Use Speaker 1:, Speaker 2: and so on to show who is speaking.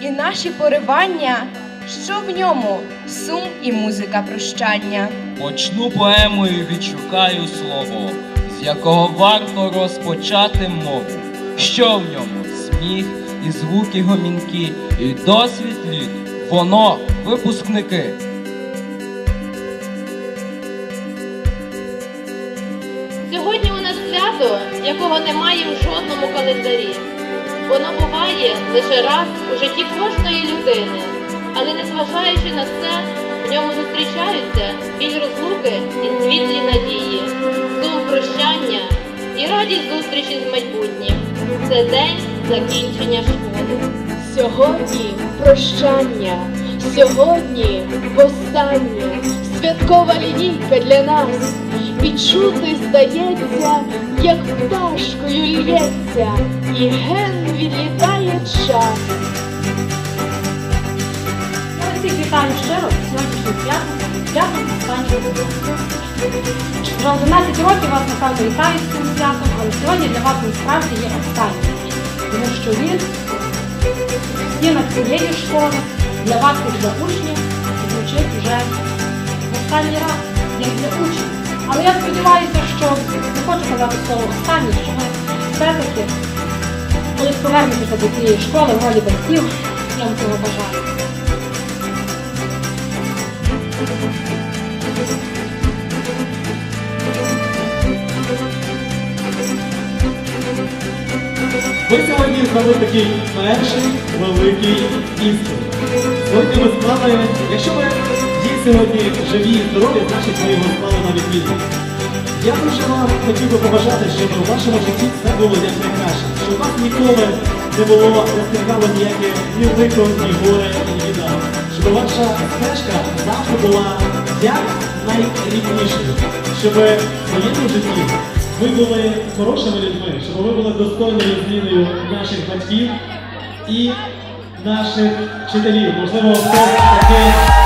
Speaker 1: і наші поривання, що в ньому сум і музика прощання.
Speaker 2: Почну поемою відшукаю слово, з якого варто розпочати мову. Що в ньому? Сміх і звуки гомінки, і досвід літ. Воно випускники.
Speaker 3: Сьогодні у нас свято, якого немає в жодному календарі. Воно буває лише раз у житті кожної людини, але незважаючи на це, в ньому зустрічаються біль розлуки і світлі надії, сум прощання і радість зустрічі з майбутнім. Це день закінчення школи.
Speaker 4: Сьогодні прощання, сьогодні востаннє святкова лінійка для нас. І здається, як пташкою лється, і ген відлітає час.
Speaker 5: Всіх вітаю щиро сьогоднішнім святом, святом останнього року. Вже 11 років вас, напевно, вітаю з цим святом, але сьогодні для вас насправді є останній. Тому що він в стінах цієї школи для вас як для учнів останній раз, як для учнів. Але я сподіваюся, що не хочу казати слово останнє, що ми все-таки колись повернетеся до цієї школи в ролі батьків, я вам цього бажаю.
Speaker 6: Ми сьогодні зробили такий перший великий іспит. Сьогодні ми склали, якщо ви є сьогодні живі і здорові, значить ми його склали на відмінність. Я дуже вам хотів би побажати, щоб у вашому житті все було як найкраще, щоб вас ніколи не було стикало ніяке ні лихо, ні горе, ні біда. Щоб ваша стежка завжди була як найрівнішою, щоб в своєму житті ви були хорошими людьми, щоб ви були достойною зміною наших батьків і наших вчителів. Можливо, хтось таки